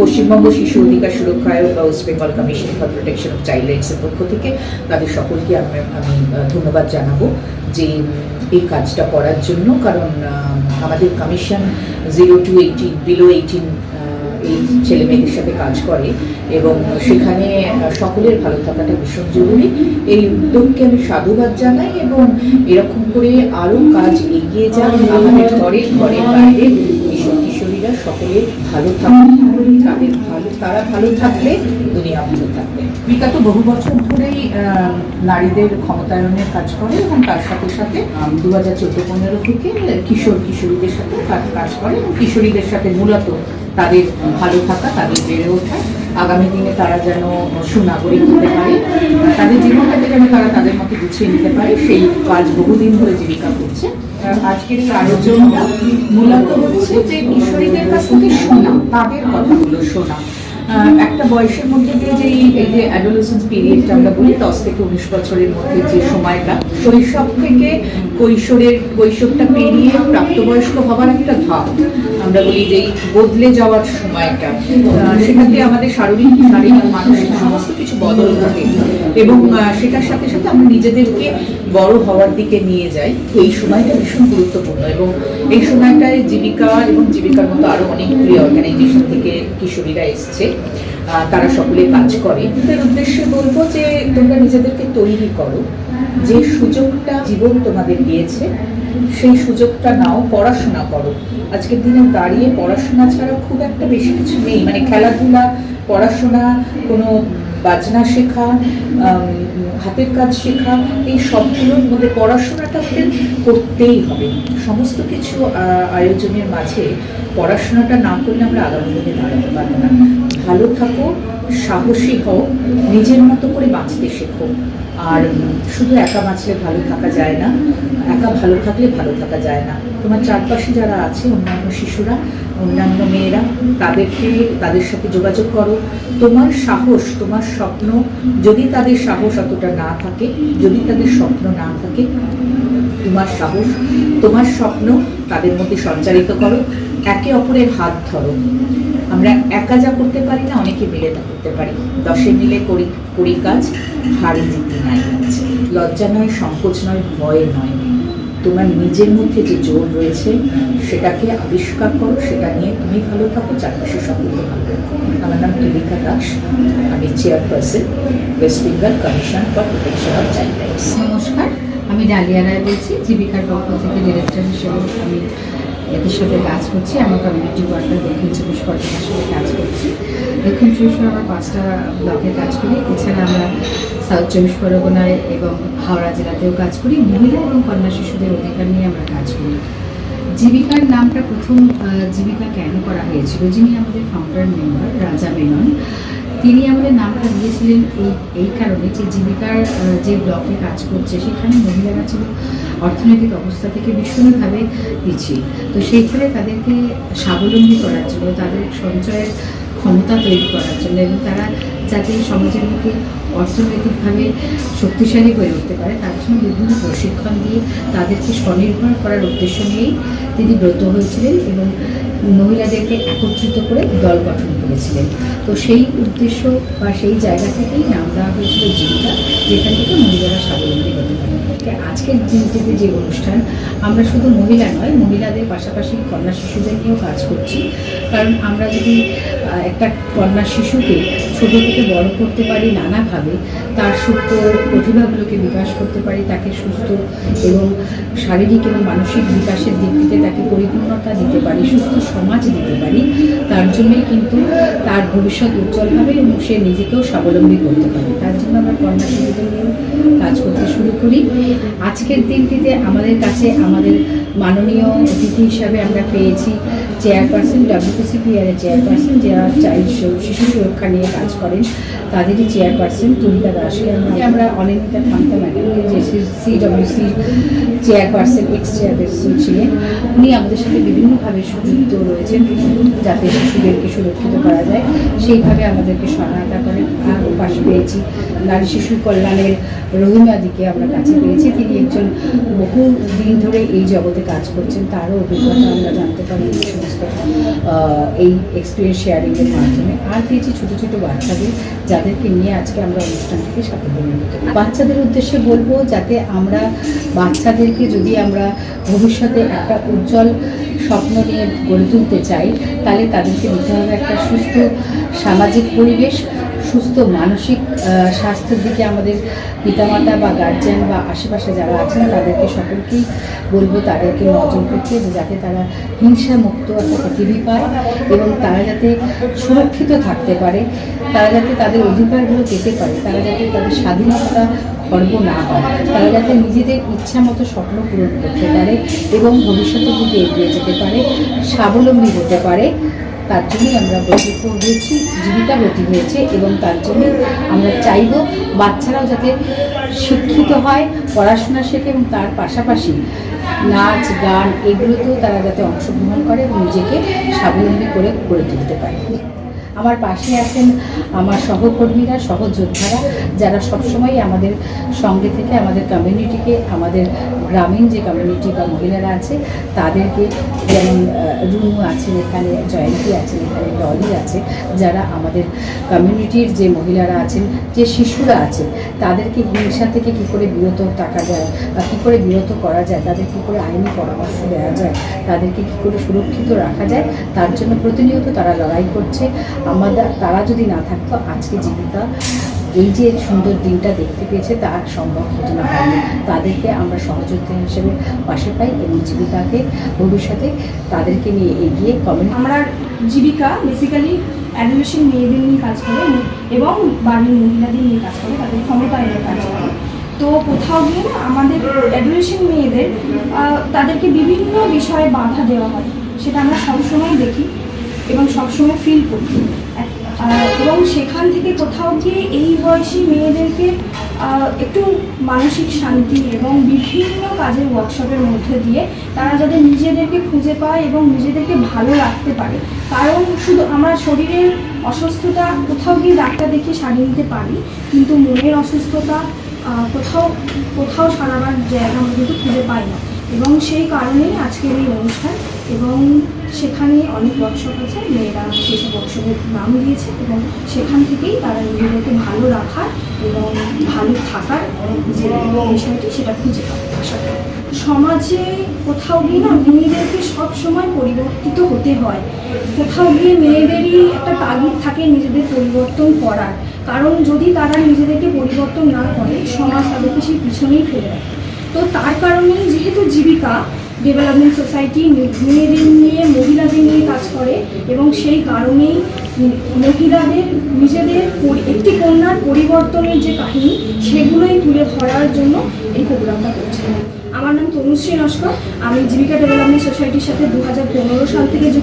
পশ্চিমবঙ্গ শিশু অধিকার সুরক্ষা আয়োগ বা West Bengal commission for protection of child রাইটসের পক্ষ থেকে তাদের সকলকে আমি আমি ধন্যবাদ জানাব যে এই কাজটা করার জন্য। কারণ আমাদের commission zero to eighteen below eighteen এই ছেলে মেয়েদের সাথে কাজ করে এবং সেখানে সকলের ভালো থাকাটা ভীষণ জরুরি। এই উদ্যোগকে আমি সাধুবাদ জানাই এবং এরকম করে আরও কাজ এগিয়ে যাক। আমাদের ঘরে ঘরে বাইরে সকলে ভালো থাকবে তাদের ভালো তারা ভালো থাকলে দুনিয়া ভালো থাকবে। বিগত বহু বছর ধরেই আহ, নারীদের ক্ষমতায়নের কাজ করে এবং তার সাথে সাথে দু হাজার চোদ্দ পনেরো থেকে কিশোর কিশোরীদের সাথে কাজ কাজ করে এবং কিশোরীদের সাথে মূলত তাদের ভালো থাকা, তাদের বেড়ে ওঠা। আগামী দিনে তারা যেন সুনাগরিক হতে পারে, তাদের জীবনটাকে যেন তারা তাদের মতো গুছিয়ে নিতে পারে, সেই কাজ বহুদিন ধরে জীবিকা করছে। আজকের এই আয়োজনটা মূলত হচ্ছে যে কিশোরীদের কাছ থেকে শোনা, তাদের কথাগুলো শোনা। একটা বয়সের মধ্যে দিয়ে যে এই- যে অ্যাডোলেসেন্স পিরিয়ডটা আমরা বলি দশ থেকে উনিশ বছরের মধ্যে যে সময়টা শৈশব থেকে কৈশোরের কৈশোরটা পেরিয়ে প্রাপ্তবয়স্ক হবার একটা ধাপ। আমরা বলি যে বদলে যাওয়ার সময়টা। আহ, থেকে আমাদের শারীরিক শারীরিক মানসিক সমস্ত কিছু বদল ঘটে। এবং সেটার সাথে সাথে আমরা নিজেদেরকে বড় হওয়ার দিকে নিয়ে যাই। তো এই সময়টা ভীষণ গুরুত্বপূর্ণ এবং এই সময়টায় জীবিকা এবং জীবিকার মতো আরও অনেক অনেকগুলি অর্গানাইজেশন থেকে কিশোরীরা এসছে। তারা সকলে কাজ করে। তাদের উদ্দেশ্যে বলব যে, তোমরা নিজেদেরকে তৈরি করো। যে সুযোগটা জীবন তোমাদের দিয়েছে, সেই সুযোগটা নাও, পড়াশোনা করো। আজকের দিনে দাঁড়িয়ে পড়াশোনা ছাড়া খুব একটা বেশি কিছু নেই। মানে খেলাধুলা, পড়াশোনা, কোনো বাজনা শেখা হাতের কাজ শেখা, এই সবগুলোর মধ্যে পড়াশোনাটা করতেই হবে। সমস্ত কিছু আয়োজনের মাঝে পড়াশোনাটা না করলে আমরা আগামী দিনে দাঁড়াতে পারব না। ভালো থাকো, সাহসী হও, নিজের মতো করে বাঁচতে শেখো। আর শুধু একা বাঁচলে ভালো থাকা যায় না, একা ভালো থাকলে ভালো থাকা যায় না। তোমার চারপাশে যারা আছে, অন্যান্য শিশুরা অন্যান্য মেয়েরা, তাদেরকে, তাদের সাথে যোগাযোগ করো। তোমার সাহস, তোমার স্বপ্ন, যদি তাদের সাহস অতটা না থাকে, যদি তাদের স্বপ্ন না থাকে, তোমার সাহস, তোমার স্বপ্ন তাদের মধ্যে সঞ্চারিত করো। একে অপরের হাত ধরো। আমরা একা যা করতে পারি না, অনেকে মিলে তা করতে পারি। দশে মিলে করি করি কাজ, হারি জিতি নাই। লজ্জা নয়, সংকোচ নয়, ভয় নয়। তোমার নিজের মধ্যে যে জোর রয়েছে, সেটাকে আবিষ্কার করো, সেটা নিয়ে তুমি ভালো থাকো, চারপাশে সকলকে রাখো আমার নাম তুলিকা দাস, আমি chairperson West Bengal commission for protection of child rights নমস্কার, আমি ডালিয়া রায় বলছি, জীবিকার পক্ষ থেকে ডিরেক্টর হিসেবে আমি এদের সাথে কাজ করছি। আমার কমিউনিটি ওয়ার্কার দক্ষিণ চব্বিশ পরগনার সাথে কাজ করছি। দক্ষিণ চব্বিশ পরগনা পাঁচটা ব্লকে কাজ করি। এছাড়া আমরা সাউথ চব্বিশ পরগনায় এবং হাওড়া জেলাতেও কাজ করি। মহিলা এবং কন্যা শিশুদের অধিকার নিয়ে আমরা কাজ করি। জীবিকার নামটা প্রথম জীবিকা কেন করা হয়েছিল? যিনি আমাদের ফাউন্ডার মেম্বার রাজা মেনন তিনি আমাদের নামটা দিয়েছিলেন এই এই কারণে যে জীবিকার যে ব্লকে কাজ করছে, সেখানে মহিলারা ছিল অর্থনৈতিক অবস্থা থেকে ভীষণভাবে পিছিয়ে। তো সেইখানে তাদেরকে স্বাবলম্বী করার জন্য, তাদের সঞ্চয়ের ক্ষমতা তৈরি করার জন্য এবং তারা যাতে সমাজের মধ্যে অর্থনৈতিকভাবে শক্তিশালী হয়ে উঠতে পারে, তার জন্য বিভিন্ন প্রশিক্ষণ দিয়ে তাদেরকে স্বনির্ভর করার উদ্দেশ্য নিয়েই তিনি ব্রত হয়েছিলেন এবং মহিলাদেরকে একত্রিত করে দল গঠন করেছিলেন। তো সেই উদ্দেশ্য বা সেই জায়গা থেকেই নাম দেওয়া হয়েছিল জীবিকা, যেখান থেকে মহিলারা আজকের দিনটিতে যে অনুষ্ঠান, আমরা শুধু মহিলা নয়, মহিলাদের পাশাপাশি কন্যা শিশুদের নিয়েও কাজ করছি। কারণ আমরা যদি একটা কন্যা শিশুকে ছোটো থেকে বড় করতে পারি নানাভাবে তার সুপ্ত প্রতিভাগুলোকে বিকাশ করতে পারি, তাকে সুস্থ এবং শারীরিক এবং মানসিক বিকাশের দিক থেকে তাকে পরিপূর্ণতা দিতে পারি, সুস্থ সমাজ দিতে পারি, তার জন্যই কিন্তু তার ভবিষ্যৎ উজ্জ্বল হবে এবং সে নিজেকেও স্বাবলম্বী করতে পারে। তার জন্য আমরা কন্যা শিশুদের নিয়েও কাজ করতে শুরু করি। আজকের দিনটিতে আমাদের কাছে আমাদের মাননীয় অতিথি হিসাবে আমরা পেয়েছি চেয়ারপারসন ডাব্লিউপিসিপিআর এর চেয়ারপারসন, যারা চাইল্ড শিশু সুরক্ষা নিয়ে কাজ করেন। তাদেরই চেয়ারপারসন তুলিকা দাসকে আমরা অনিন্দিতা থামতা ম্যাডামকে যে সিডব্লিউসির চেয়ারপারসন এক্স চেয়ারপারসন ছিলেন। উনি আমাদের সাথে বিভিন্নভাবে সংযুক্ত রয়েছেন, যাতে শিশুদেরকে সুরক্ষিত করা যায়। সেইভাবে আমাদেরকে সহায়তা করে পাশে পেয়েছি নারী শিশু কল্যাণের রহিমাদিকে আমরা কাছে পেয়েছি। তিনি একজন বহু দিন ধরে এই জগতে কাজ করছেন, তারও অভিজ্ঞতা আমরা জানতে পারি এই সমস্ত এই এক্সপিরিয়েন্স শেয়ারিংয়ের মাধ্যমে। আর পেয়েছি ছোটো ছোটো বাচ্চাদের, যাদেরকে নিয়ে আজকে আমরা অনুষ্ঠানটিকে সাথে বাচ্চাদের উদ্দেশ্যে বলব যাতে আমরা বাচ্চাদেরকে যদি আমরা ভবিষ্যতে একটা উজ্জ্বল স্বপ্ন নিয়ে গড়ে তুলতে চাই, তাহলে তাদেরকে দিতে হবে একটা সুস্থ সামাজিক পরিবেশ সুস্থ মানসিক স্বাস্থ্যের দিকে আমাদের পিতামাতা বা গার্জিয়ান বা আশেপাশে যারা আছেন, তাদেরকে সকলকেই বলব তাদেরকে নজর করতে যে যাতে তারা হিংসা মুক্ত একটা পৃথিবী পায় এবং তারা যাতে সুরক্ষিত থাকতে পারে, তারা যাতে তাদের অধিকারগুলো পেতে পারে, তারা যাতে তাদের স্বাধীনতা খর্ব না হয়, তারা যাতে নিজেদের ইচ্ছা মতো স্বপ্ন পূরণ করতে পারে এবং ভবিষ্যতের দিকে এগিয়ে যেতে পারে, স্বাবলম্বী হতে পারে। তার জন্যই আমরা ব্রতীপ হয়েছি, জীবিকা ব্রতী হয়েছে এবং তার জন্য আমরা চাইব বাচ্চারাও যাতে শিক্ষিত হয়, পড়াশোনা শেখে এবং তার পাশাপাশি নাচ, গান, এগুলোতেও তারা যাতে অংশগ্রহণ করে এবং নিজেকে স্বাবলম্বী করে, গড়ে তুলতে পারে। আমার পাশে আছেন আমার সহকর্মীরা, সহযোদ্ধারা, যারা সবসময় আমাদের সঙ্গে থেকে, আমাদের কমিউনিটিকে আমাদের গ্রামীণ যে কমিউনিটি বা মহিলারা আছে, তাদেরকে যেমন রুনু আছেন এখানে, জয়ন্তী আছেন এখানে, ডলি আছে, যারা আমাদের কমিউনিটির যে মহিলারা আছেন, যে শিশুরা আছে, তাদেরকে হিংসা থেকে কী করে বিরত থাকা যায় বা কী করে বিরত করা যায়, তাদের কী করে আইনি পরামর্শ দেওয়া যায়, তাদেরকে কী করে সুরক্ষিত রাখা যায়, তার জন্য প্রতিনিয়ত তারা লড়াই করছে। আমাদের, তারা যদি না থাকতো, আজকে জীবিকা, এই যে সুন্দর দিনটা দেখতে পেয়েছে, তা সম্ভব হতো না তাদেরকে আমরা সহযোগিতা হিসেবে পাশে পাই এবং জীবিকাকে, ভবিষ্যতে তাদেরকে নিয়ে এগিয়ে কমেন্ট আমরা জীবিকা বেসিক্যালি অ্যাডুলেশন মেয়েদের নিয়ে কাজ করে, এবং বাড়ির মহিলাদের নিয়ে কাজ করে, তাদের ক্ষমতায়নের কাজ করে। তো কোথাও গিয়ে না, আমাদের অ্যাডুলেশন মেয়েদের তাদেরকে বিভিন্ন বিষয়ে বাধা দেওয়া হয়। সেটা আমরা সবসময় দেখি। এবং সবসময় ফিল করি এবং সেখান থেকে কোথাও গিয়ে এই বয়সী মেয়েদেরকে একটু মানসিক শান্তি এবং বিভিন্ন কাজের ওয়ার্কশপের মধ্যে দিয়ে তারা যাতে নিজেদেরকে খুঁজে পায় এবং নিজেদেরকে ভালো রাখতে পারে। কারণ শুধু আমরা শরীরের অসুস্থতা কোথাও গিয়ে ডাক্তার দেখে সারিয়ে নিতে পারি কিন্তু মনের অসুস্থতা কোথাও কোথাও সারাবার জায়গা আমরা কিন্তু খুঁজে পাই না। এবং সেই কারণেই আজকের এই অনুষ্ঠান এবং সেখানে অনেক ওয়ার্কশপ আছে, মেয়েরা সেসব ওয়ার্কশপের নাম দিয়েছে এবং সেখান থেকেই তারা নিজেদেরকে ভালো রাখার এবং ভালো থাকার যে বিষয়টি সেটা খুঁজে করি। সমাজে কোথাও গিয়ে না মেয়েদেরকে সব সময় পরিবর্তিত হতে হয়। কোথাও গিয়ে মেয়েদেরই একটা তাগিদ থাকে নিজেদের পরিবর্তন করার। কারণ যদি তারা নিজেদেরকে পরিবর্তন না করে, সমাজ তাদেরকে সেই পিছনেই ফেলে তো তার কারণেই যেহেতু জীবিকা ডেভেলপমেন্ট সোসাইটি মেয়েদের নিয়ে, মহিলাদের নিয়ে কাজ করে এবং সেই কারণেই মহিলাদের, নিজেদের একটি কন্যার পরিবর্তনের যে কাহিনী, সেগুলোই তুলে ধরার জন্য এই প্রোগ্রামটা করছে। আমার নাম তনুশ্রী নস্কর আমি জীবিকা ডেভেলপমেন্ট সোসাইটির সাথে দু হাজার পনেরো সাল থেকে